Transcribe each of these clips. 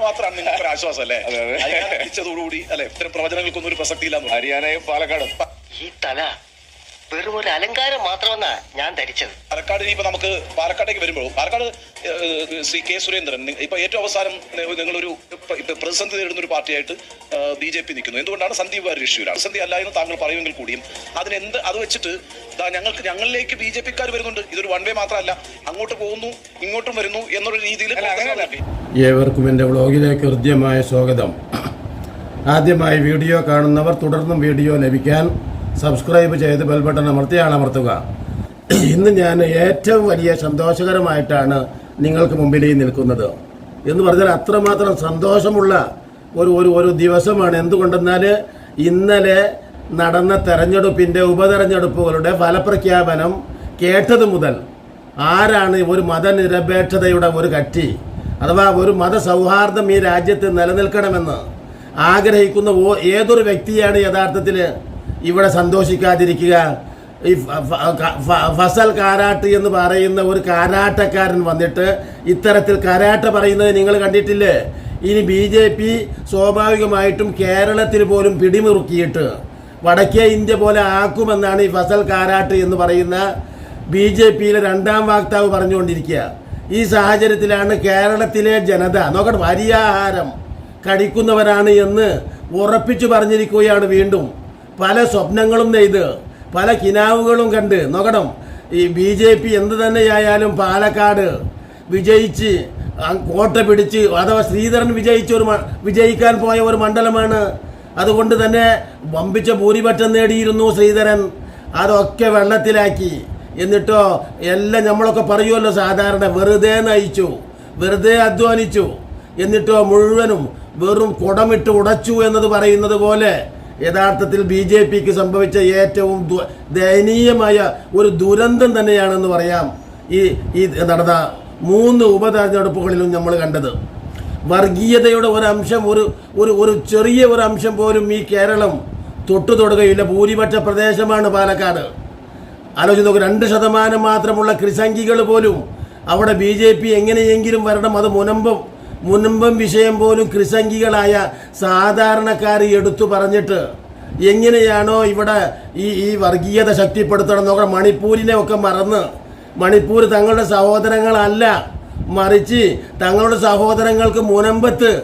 മാത്രമാണ് നിങ്ങൾക്ക് ഒരു ആശ്വാസം അല്ലേ? അതെ. ഹരിയാന പിടിച്ചതോടുകൂടി അല്ലെ? ഇത്തരം പ്രവചനങ്ങൾക്കൊന്നും ഒരു പ്രസക്തി ഇല്ല ഹരിയാനയും പാലക്കാടും. ഈ തല വെറും ഒരു അലങ്കാരം മാത്രമെന്നാ ഞാൻ ധരിച്ചത്. പാലക്കാട് ഇപ്പൊ നമുക്ക് പാലക്കാടേക്ക് വരുമ്പോൾ പാലക്കാട് ശ്രീ കെ സുരേന്ദ്രൻ ഇപ്പൊ ഏറ്റവും അവസാനം നിങ്ങളൊരു പ്രതിസന്ധി നേരിടുന്ന ഒരു പാർട്ടിയായിട്ട് ബി ജെ പി നിൽക്കുന്നു. എന്തുകൊണ്ടാണ് സന്ദീപ് വാര്യ ഇഷ്യൂ പ്രതിസന്ധി അല്ല എന്ന് താങ്കൾ പറയുമെങ്കിൽ കൂടിയും അതിനെന്ത് അത് വെച്ചിട്ട് ദാ ഞങ്ങൾക്ക് ഞങ്ങളിലേക്ക് ബി ജെ പിക്കാർ വരുന്നുണ്ട്. ഇതൊരു വൺ വേ മാത്രമല്ല അങ്ങോട്ട് പോകുന്നു ഇങ്ങോട്ടും വരുന്നു എന്നൊരു രീതിയിൽ ഏവർക്കും എന്റെ വ്ളോഗിലേക്ക് ഹൃദ്യമായ സ്വാഗതം. ആദ്യമായി വീഡിയോ കാണുന്നവർ തുടർന്നും വീഡിയോ ലഭിക്കാൻ സബ്സ്ക്രൈബ് ചെയ്ത് ബെൽ ബട്ടൺ അമർത്തിയാണ് അമർത്തുക. ഇന്ന് ഞാൻ ഏറ്റവും വലിയ സന്തോഷകരമായിട്ടാണ് നിങ്ങൾക്ക് മുമ്പിൽ നിൽക്കുന്നത്. എന്ന് പറഞ്ഞാൽ അത്രമാത്രം സന്തോഷമുള്ള ഒരു ഒരു ഒരു ദിവസമാണ്. എന്തുകൊണ്ടെന്നാൽ ഇന്നലെ നടന്ന തെരഞ്ഞെടുപ്പിന്റെ ഉപതെരഞ്ഞെടുപ്പുകളുടെ ഫലപ്രഖ്യാപനം കേട്ടത് മുതൽ ആരാണ് ഒരു മതനിരപേക്ഷതയുടെ ഒരു കറ്റി അഥവാ ഒരു മതസൗഹാർദ്ദം ഈ രാജ്യത്ത് നിലനിൽക്കണമെന്ന് ആഗ്രഹിക്കുന്ന ഏതൊരു വ്യക്തിയാണ് യഥാർത്ഥത്തിൽ ഇവിടെ സന്തോഷിക്കാതിരിക്കുക. ഈ ഫസൽ കാരാട്ട് എന്ന് പറയുന്ന ഒരു കാരാട്ടക്കാരൻ വന്നിട്ട് ഇത്തരത്തിൽ കരാട്ട പറയുന്നത് നിങ്ങൾ കണ്ടിട്ടില്ലേ? ഇനി ബി ജെ പി സ്വാഭാവികമായിട്ടും കേരളത്തിൽ പോലും പിടിമുറുക്കിയിട്ട് വടക്കേ ഇന്ത്യ പോലെ ആക്കുമെന്നാണ് ഈ ഫസൽ കാരാട്ട് എന്ന് പറയുന്ന ബി ജെ പിയിലെ രണ്ടാം വാക്താവ് പറഞ്ഞുകൊണ്ടിരിക്കുക. ഈ സാഹചര്യത്തിലാണ് കേരളത്തിലെ ജനത നോക്കട്ടെ വരിയാഹാരം കഴിക്കുന്നവരാണ് എന്ന് ഉറപ്പിച്ചു പറഞ്ഞിരിക്കുകയാണ് വീണ്ടും. പല സ്വപ്നങ്ങളും നെയ്ത് പല കിനാവുകളും കണ്ട്. നോക്കണം ഈ ബി ജെ പി എന്ത് തന്നെയായാലും പാലക്കാട് വിജയിച്ച് കോട്ട പിടിച്ച് അഥവാ ശ്രീധരൻ വിജയിച്ച ഒരു വിജയിക്കാൻ പോയ ഒരു മണ്ഡലമാണ്. അതുകൊണ്ട് തന്നെ വമ്പിച്ച ഭൂരിപക്ഷം നേടിയിരുന്നു ശ്രീധരൻ. അതൊക്കെ വെള്ളത്തിലാക്കി. എന്നിട്ടോ എല്ലാം നമ്മളൊക്കെ പറയുമല്ലോ സാധാരണ വെറുതെ നയിച്ചു വെറുതെ അധ്വാനിച്ചു. എന്നിട്ടോ മുഴുവനും വെറും കുടമിട്ട് ഉടച്ചു എന്നത് പറയുന്നത് പോലെ യഥാർത്ഥത്തിൽ ബി ജെ പിക്ക് സംഭവിച്ച ഏറ്റവും ദയനീയമായ ഒരു ദുരന്തം തന്നെയാണെന്ന് പറയാം ഈ ഈ നടന്ന മൂന്ന് ഉപതെരഞ്ഞെടുപ്പുകളിലും നമ്മൾ കണ്ടത്. വർഗീയതയുടെ ഒരു അംശം ഒരു ഒരു ഒരു ചെറിയ ഒരു അംശം പോലും ഈ കേരളം തൊട്ടു തൊടുകയില്ല. ഭൂരിപക്ഷ പ്രദേശമാണ് പാലക്കാട്. ആലോചിച്ച് നോക്കും രണ്ട് ശതമാനം മാത്രമുള്ള കൃസംഖികൾ പോലും അവിടെ ബി ജെ പി എങ്ങനെയെങ്കിലും വരണം അത് മുനമ്പം മുനമ്പം വിഷയം പോലും കൃസംഗികളായ സാധാരണക്കാർ എടുത്തു പറഞ്ഞിട്ട് എങ്ങനെയാണോ ഇവിടെ ഈ ഈ വർഗീയത ശക്തിപ്പെടുത്തണം നോക്കണം. മണിപ്പൂരിനെ ഒക്കെ മറന്ന് മണിപ്പൂർ തങ്ങളുടെ സഹോദരങ്ങളല്ല മറിച്ച് തങ്ങളുടെ സഹോദരങ്ങൾക്ക് മുനമ്പത്ത്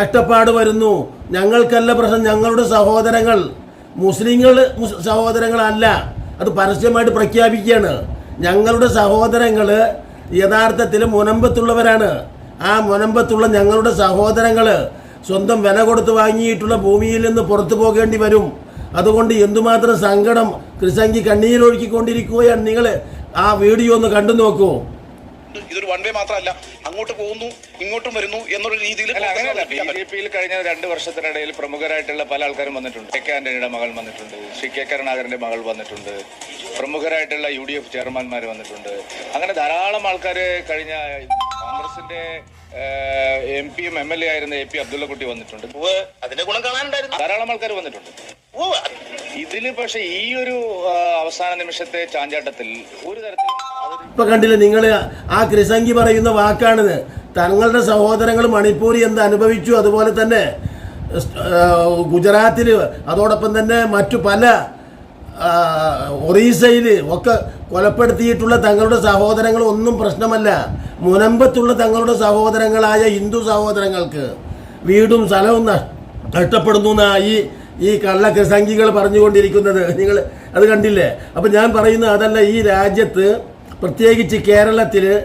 കഷ്ടപ്പാട് വരുന്നു. ഞങ്ങൾക്കല്ല പ്രശ്നം ഞങ്ങളുടെ സഹോദരങ്ങൾ മുസ്ലിങ്ങൾ സഹോദരങ്ങളല്ല. അത് പരസ്യമായിട്ട് പ്രഖ്യാപിക്കുകയാണ്. ഞങ്ങളുടെ സഹോദരങ്ങൾ യഥാർത്ഥത്തിൽ മുനമ്പത്തുള്ളവരാണ്. ആ മുനമ്പത്തുള്ള ഞങ്ങളുടെ സഹോദരങ്ങൾ സ്വന്തം വില കൊടുത്ത് വാങ്ങിയിട്ടുള്ള ഭൂമിയിൽ നിന്ന് പുറത്തു പോകേണ്ടി വരും. അതുകൊണ്ട് എന്തുമാത്രം സങ്കടം കൃഷങ്കി കണ്ണീരൊഴുക്കിക്കൊണ്ടിരിക്കുകയാണ് നിങ്ങൾ ആ വീഡിയോ ഒന്ന് കണ്ടു നോക്കൂ. ഇതൊരു വൺ വേ മാത്രമല്ല. അങ്ങോട്ട് പോകുന്നു ഇങ്ങോട്ടും വരുന്നു എന്നൊരു രീതിയിൽ ബി ജെ പിയിൽ കഴിഞ്ഞ രണ്ട് വർഷത്തിനിടയിൽ പ്രമുഖരായിട്ടുള്ള പല ആൾക്കാരും വന്നിട്ടുണ്ട്. കെ കെ ആന്റണിയുടെ മകൾ വന്നിട്ടുണ്ട്. ശ്രീ കെ കരുണാകരന്റെ മകൾ വന്നിട്ടുണ്ട്. പ്രമുഖരായിട്ടുള്ള യു ഡി എഫ് ചെയർമാൻമാർ വന്നിട്ടുണ്ട്. അങ്ങനെ ധാരാളം ആൾക്കാർ കഴിഞ്ഞ കോൺഗ്രസിന്റെ എം പിയും എം എൽ എ ആയിരുന്ന എ പി അബ്ദുള്ളക്കുട്ടി വന്നിട്ടുണ്ട്. അതിന്റെ ഗുണം കാണാനുണ്ടായിരുന്നു. ധാരാളം ആൾക്കാർ വന്നിട്ടുണ്ട്. ഓ ഇതിൽ പക്ഷെ ഈ ഒരു അവസാന നിമിഷത്തെ ചാഞ്ചാട്ടത്തിൽ ഒരു തരത്തിൽ ഇപ്പൊ കണ്ടില്ലേ നിങ്ങൾ ആ കൃസംഗി പറയുന്ന വാക്കാണിത്. തങ്ങളുടെ സഹോദരങ്ങൾ മണിപ്പൂരി എന്ത് അനുഭവിച്ചു? അതുപോലെ തന്നെ ഗുജറാത്തിൽ അതോടൊപ്പം തന്നെ മറ്റു പല ഒറീസയിൽ ഒക്കെ കൊലപ്പെടുത്തിയിട്ടുള്ള തങ്ങളുടെ സഹോദരങ്ങൾ ഒന്നും പ്രശ്നമല്ല. മുനമ്പത്തുള്ള തങ്ങളുടെ സഹോദരങ്ങളായ ഹിന്ദു സഹോദരങ്ങൾക്ക് വീടും സ്ഥലവും നഷ്- നഷ്ടപ്പെടുന്നു എന്നായി ഈ കള്ള കൃസംഖികൾ പറഞ്ഞുകൊണ്ടിരിക്കുന്നത്. നിങ്ങൾ അത് കണ്ടില്ലേ? അപ്പം ഞാൻ പറയുന്നത് അതല്ല ഈ രാജ്യത്ത് പ്രത്യേകിച്ച് കേരളത്തിൽ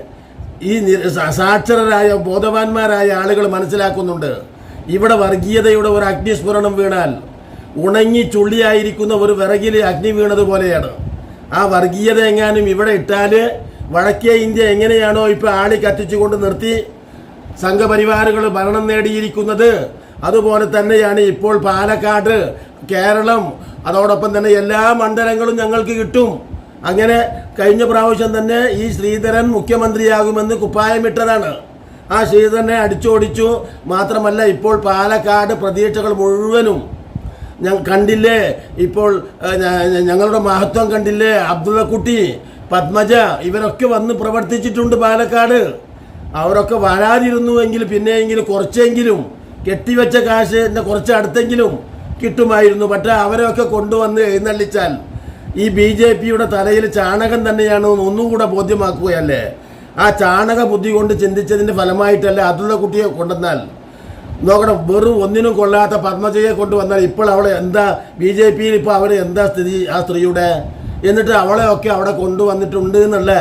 ഈ സാക്ഷരരായ ബോധവാന്മാരായ ആളുകൾ മനസ്സിലാക്കുന്നുണ്ട്. ഇവിടെ വർഗീയതയുടെ ഒരു അഗ്നിസ്ഫുരണം വീണാൽ ഉണങ്ങി ചുള്ളിയായിരിക്കുന്ന ഒരു വിറകിൽ അഗ്നി വീണതുപോലെയാണ് ആ വർഗീയത എങ്ങാനും ഇവിടെ ഇട്ടാൽ വടക്കേ ഇന്ത്യ എങ്ങനെയാണോ ഇപ്പോൾ ആളി കത്തിച്ചുകൊണ്ട് നിർത്തി സംഘപരിവാറുകൾ ഭരണം നേടിയിരിക്കുന്നത്. അതുപോലെ തന്നെയാണ് ഇപ്പോൾ പാലക്കാട് കേരളം അതോടൊപ്പം തന്നെ എല്ലാ മണ്ഡലങ്ങളും ഞങ്ങൾക്ക് കിട്ടും. അങ്ങനെ കഴിഞ്ഞ പ്രാവശ്യം തന്നെ ഈ ശ്രീധരൻ മുഖ്യമന്ത്രിയാകുമെന്ന് കുപ്പായമിട്ടതാണ് ആ ശ്രീധരനെ അടിച്ചോടിച്ചു. മാത്രമല്ല ഇപ്പോൾ പാലക്കാട് പ്രതീക്ഷകൾ മുഴുവനും ഞാൻ കണ്ടില്ലേ? ഇപ്പോൾ ഞങ്ങളുടെ മഹത്വം കണ്ടില്ലേ? അബ്ദുള്ളക്കുട്ടി പത്മജ ഇവരൊക്കെ വന്ന് പ്രവർത്തിച്ചിട്ടുണ്ട് പാലക്കാട്. അവരൊക്കെ വരാതിരുന്നുവെങ്കിൽ പിന്നെയെങ്കിലും കുറച്ചെങ്കിലും കെട്ടിവെച്ച കാശിന്റെ കുറച്ച് അടുത്തെങ്കിലും കിട്ടുമായിരുന്നു. പക്ഷേ അവരെയൊക്കെ കൊണ്ടുവന്ന് എഴുന്നള്ളിച്ചാൽ ഈ ബി ജെ പിയുടെ തലയിൽ ചാണകം തന്നെയാണ് ഒന്നുകൂടെ ബോധ്യമാക്കുകയല്ലേ? ആ ചാണക ബുദ്ധി കൊണ്ട് ചിന്തിച്ചതിന്റെ ഫലമായിട്ടല്ലേ അതുള്ള കുട്ടിയെ കൊണ്ടുവന്നാൽ? നോക്കണം വെറും ഒന്നിനും കൊള്ളാത്ത പത്മജയെ കൊണ്ടുവന്നാൽ ഇപ്പോൾ അവളെ എന്താ ബി ജെ പിയിൽ ഇപ്പോൾ അവർ എന്താ സ്ഥിതി ആ സ്ത്രീയുടെ? എന്നിട്ട് അവളെ ഒക്കെ അവിടെ കൊണ്ടുവന്നിട്ടുണ്ട് എന്നുള്ള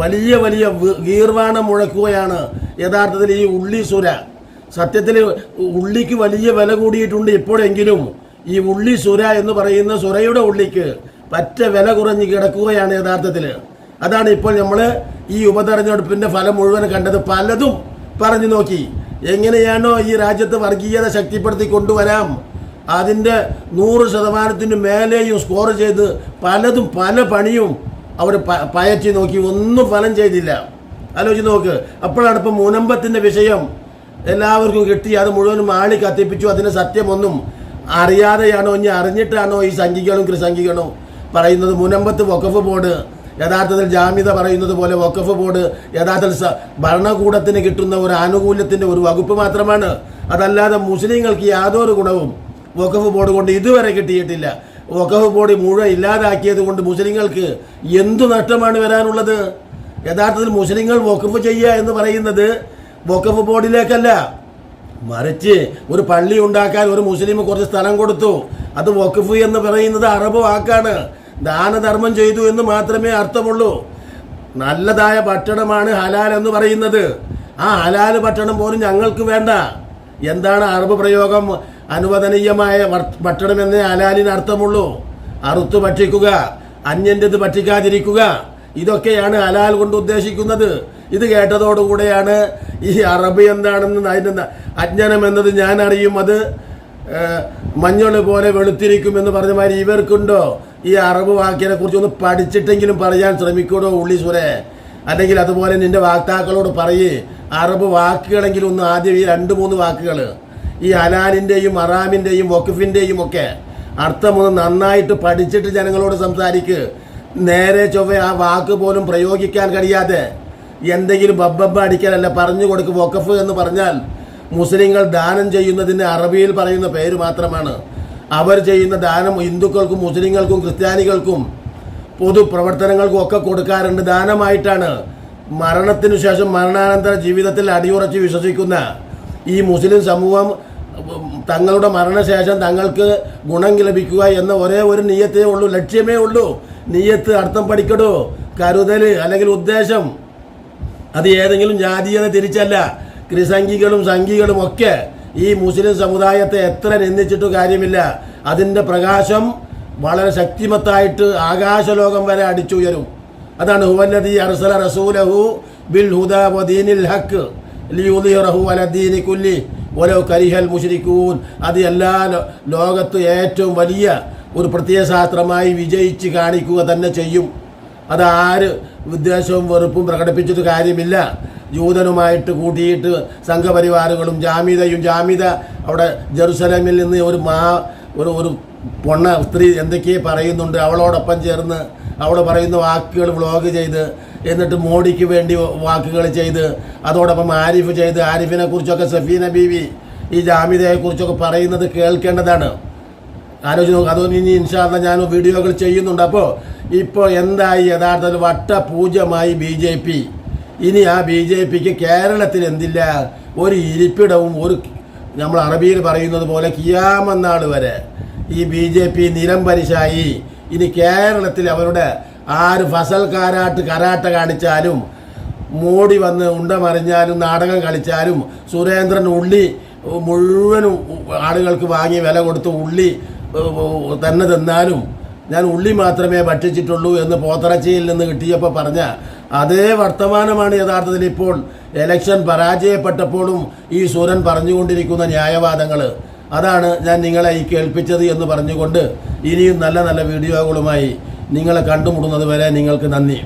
വലിയ വലിയ ഗീർവാണം മുഴക്കുകയാണ് യഥാർത്ഥത്തിൽ ഈ ഉള്ളി സുര. സത്യത്തിൽ ഉള്ളിക്ക് വലിയ വില കൂടിയിട്ടുണ്ട് ഇപ്പോഴെങ്കിലും ഈ ഉള്ളി സുര എന്ന് പറയുന്ന സുരയുടെ ഉള്ളിക്ക് പറ്റ വില കുറഞ്ഞ് കിടക്കുകയാണ് യഥാർത്ഥത്തിൽ. അതാണ് ഇപ്പോൾ നമ്മൾ ഈ ഉപതെരഞ്ഞെടുപ്പിന്റെ ഫലം മുഴുവൻ കണ്ടത്. പലതും പറഞ്ഞു നോക്കി. എങ്ങനെയാണോ ഈ രാജ്യത്ത് വർഗീയത ശക്തിപ്പെടുത്തി കൊണ്ടുവരാം. അതിന്റെ നൂറ് ശതമാനത്തിന് മേലെയും സ്കോർ ചെയ്ത് പലതും പല പണിയും അവർ പയറ്റി നോക്കി. ഒന്നും ഫലം ചെയ്തില്ല. ആലോചിച്ച് നോക്ക്. അപ്പോഴാണ് ഇപ്പം മുനമ്പത്തിന്റെ വിഷയം. എല്ലാവർക്കും കിട്ടി. അത് മുഴുവനും ആളി കത്തിപ്പിച്ചു. അതിന് സത്യമൊന്നും അറിയാതെയാണോ ഇനി അറിഞ്ഞിട്ടാണോ ഈ സംഘികളും കൃസംഘികളും പറയുന്നത്? മുനമ്പത്ത് വഖഫ് ബോർഡ് യഥാർത്ഥത്തിൽ ജാമ്യത പറയുന്നത് പോലെ വഖഫ് ബോർഡ് യഥാർത്ഥത്തിൽ ഭരണകൂടത്തിന് കിട്ടുന്ന ഒരു ആനുകൂല്യത്തിന്റെ ഒരു വകുപ്പ് മാത്രമാണ്. അതല്ലാതെ മുസ്ലിങ്ങൾക്ക് യാതൊരു ഗുണവും വഖഫ് ബോർഡ് കൊണ്ട് ഇതുവരെ കിട്ടിയിട്ടില്ല. വഖഫ് ബോർഡ് മുഴുവൻ ഇല്ലാതാക്കിയത് കൊണ്ട് മുസ്ലിങ്ങൾക്ക് എന്തു നഷ്ടമാണ് വരാനുള്ളത്? യഥാർത്ഥത്തിൽ മുസ്ലിങ്ങൾ വഖഫ് ചെയ്യുക എന്ന് പറയുന്നത് വഖഫ് ബോർഡിലേക്കല്ല. മറിച്ച് ഒരു പള്ളി ഉണ്ടാക്കാൻ ഒരു മുസ്ലിം കുറച്ച് സ്ഥലം കൊടുത്തു. അത് വഖഫ് എന്ന് പറയുന്നത് അറബ് വാക്കാണ്. ദാനധർമ്മം ചെയ്തു എന്ന് മാത്രമേ അർത്ഥമുള്ളൂ. നല്ലതായ ഭക്ഷണമാണ് ഹലാൽ എന്ന് പറയുന്നത്. ആ ഹലാൽ ഭക്ഷണം പോലും ഞങ്ങൾക്ക് വേണ്ട. എന്താണ് അറബ് പ്രയോഗം? അനുവദനീയമായ ഭക്ഷണം എന്നേ ഹലാലിന് അർത്ഥമുള്ളൂ. അറുത്ത് ഭക്ഷിക്കുക അന്യന്റെത് ഭക്ഷിക്കാതിരിക്കുക ഇതൊക്കെയാണ് ഹലാൽ കൊണ്ട് ഉദ്ദേശിക്കുന്നത്. ഇത് കേട്ടതോടുകൂടെയാണ് ഈ അറബ് എന്താണെന്ന് അതിന്റെ അജ്ഞാനം എന്നത് ഞാൻ അറിയും. അത് മഞ്ഞൾ പോലെ വെളുത്തിരിക്കും എന്ന് പറഞ്ഞ മാതിരി ഇവർക്കുണ്ടോ? ഈ അറബ് വാക്കിനെ കുറിച്ച് ഒന്ന് പഠിച്ചിട്ടെങ്കിലും പറയാൻ ശ്രമിക്കൂടോ ഉള്ളീശ്വരെ അല്ലെങ്കിൽ അതുപോലെ നിന്റെ വാക്താക്കളോട് പറയേ അറബ് വാക്കുകളെങ്കിലും ഒന്ന് ആദ്യം ഈ രണ്ട് മൂന്ന് വാക്കുകൾ. ഈ അലാലിന്റെയും അറാമിന്റെയും വഖഫിന്റെയും ഒക്കെ അർത്ഥമൊന്ന് നന്നായിട്ട് പഠിച്ചിട്ട് ജനങ്ങളോട് സംസാരിക്ക്. നേരെ ചൊവ്വ ആ വാക്ക് പോലും പ്രയോഗിക്കാൻ കഴിയാതെ എന്തെങ്കിലും ബബ്ബബ്ബ അടിക്കാനല്ല പറഞ്ഞു കൊടുക്കും വഖഫ് എന്ന് പറഞ്ഞാൽ മുസ്ലിങ്ങൾ ദാനം ചെയ്യുന്നതിന് അറബിയിൽ പറയുന്ന പേര് മാത്രമാണ്. അവർ ചെയ്യുന്ന ദാനം ഹിന്ദുക്കൾക്കും മുസ്ലിങ്ങൾക്കും ക്രിസ്ത്യാനികൾക്കും പൊതുപ്രവർത്തനങ്ങൾക്കും ഒക്കെ കൊടുക്കാറുണ്ട്. ദാനമായിട്ടാണ് മരണത്തിനു ശേഷം മരണാനന്തര ജീവിതത്തിൽ അടിയുറച്ച് വിശ്വസിക്കുന്ന ഈ മുസ്ലിം സമൂഹം തങ്ങളുടെ മരണശേഷം തങ്ങൾക്ക് ഗുണം ലഭിക്കുക എന്ന ഒരേ ഒരു നീയത്തേ ഉള്ളൂ ലക്ഷ്യമേ ഉള്ളൂ. നീയത്ത് അർത്ഥം പഠിക്കടോ? കരുതൽ അല്ലെങ്കിൽ ഉദ്ദേശം? അത് ഏതെങ്കിലും ജാതീയത തിരിച്ചല്ല. ക്രിസംഖികളും സംഘികളും ഒക്കെ ഈ മുസ്ലിം സമുദായത്തെ എത്ര നിന്ദിച്ചിട്ട് കാര്യമില്ല. അതിന്റെ പ്രകാശം വളരെ ശക്തിമത്തായിട്ട് ആകാശലോകം വരെ അടിച്ചുയരും. അതാണ് ഹുവല്ലദി അർസല റസൂലഹു ബിൽ ഹുദ വദീനിൽ ഹക്ക് ലിയുദിറഹു അലദീനി കുല്ലി. ഓരോ കരിഹൽ മുഷരിക്കൂൻ അത് എല്ലാ ലോകത്ത് ഏറ്റവും വലിയ ഒരു പ്രത്യയശാസ്ത്രമായി വിജയിച്ച് കാണിക്കുക തന്നെ ചെയ്യും. അതാര് വിദ്വേഷവും വെറുപ്പും പ്രകടിപ്പിച്ചിട്ട് കാര്യമില്ല. ജൂതനുമായിട്ട് കൂട്ടിയിട്ട് സംഘപരിവാറുകളും ജാമിതയും ജാമിത അവിടെ ജെറുസലേമിൽ നിന്ന് ഒരു മാ ഒരു ഒരു പൊണ്ണ സ്ത്രീ എന്തൊക്കെയോ പറയുന്നുണ്ട്. അവളോടൊപ്പം ചേർന്ന് അവൾ പറയുന്ന വാക്കുകൾ വ്ളോഗ് ചെയ്ത് എന്നിട്ട് മോഡിക്ക് വേണ്ടി വാക്കുകൾ ചെയ്ത് അതോടൊപ്പം ആരിഫ് ചെയ്ത് ആരിഫിനെ കുറിച്ചൊക്കെ സഫീന ബീവി ഈ ജാമിതയെ കുറിച്ചൊക്കെ പറയുന്നത് കേൾക്കേണ്ടതാണ്. ആലോചിച്ച് നോക്കുക അതുകൊണ്ട് ഇനി ഇൻഷാല്ല ഞാൻ വീഡിയോകൾ ചെയ്യുന്നുണ്ട്. അപ്പോൾ ഇപ്പോൾ എന്തായി? യഥാർത്ഥത്തിൽ വട്ട പൂജ്യമായി ബി ജെ പി. ഇനി ആ ബി ജെ പിക്ക് കേരളത്തിൽ എന്തില്ല ഒരു ഇരിപ്പിടവും ഒരു നമ്മൾ അറബിയിൽ പറയുന്നത് പോലെ കിയാമന്നാൾ വരെ ഈ ബി ജെ പി നിരംപരിശായി ഇനി കേരളത്തിൽ അവരുടെ ആര് ഫസൽ കാരാട്ട് കരാട്ട കാണിച്ചാലും മോടി വന്ന് ഉണ്ട മറിഞ്ഞാലും നാടകം കളിച്ചാലും സുരേന്ദ്രൻ ഉള്ളി മുഴുവനും ആളുകൾക്ക് വാങ്ങി വില കൊടുത്ത് ഉള്ളി തന്നെ തന്നാലും ഞാൻ ഉള്ളി മാത്രമേ ഭക്ഷിച്ചിട്ടുള്ളൂ എന്ന് പോത്തറച്ചിയിൽ നിന്ന് കിട്ടിയപ്പോൾ പറഞ്ഞ അതേ വർത്തമാനമാണ് യഥാർത്ഥത്തിൽ ഇപ്പോൾ എലക്ഷൻ പരാജയപ്പെട്ടപ്പോഴും ഈ സൂരൻ പറഞ്ഞുകൊണ്ടിരിക്കുന്ന ന്യായവാദങ്ങൾ. അതാണ് ഞാൻ നിങ്ങളെ ഈ കേൾപ്പിച്ചത് എന്ന് പറഞ്ഞുകൊണ്ട് ഇനിയും നല്ല നല്ല വീഡിയോകളുമായി നിങ്ങളെ കണ്ടുമുട്ടുന്നത് വരെ നിങ്ങൾക്ക് നന്ദി.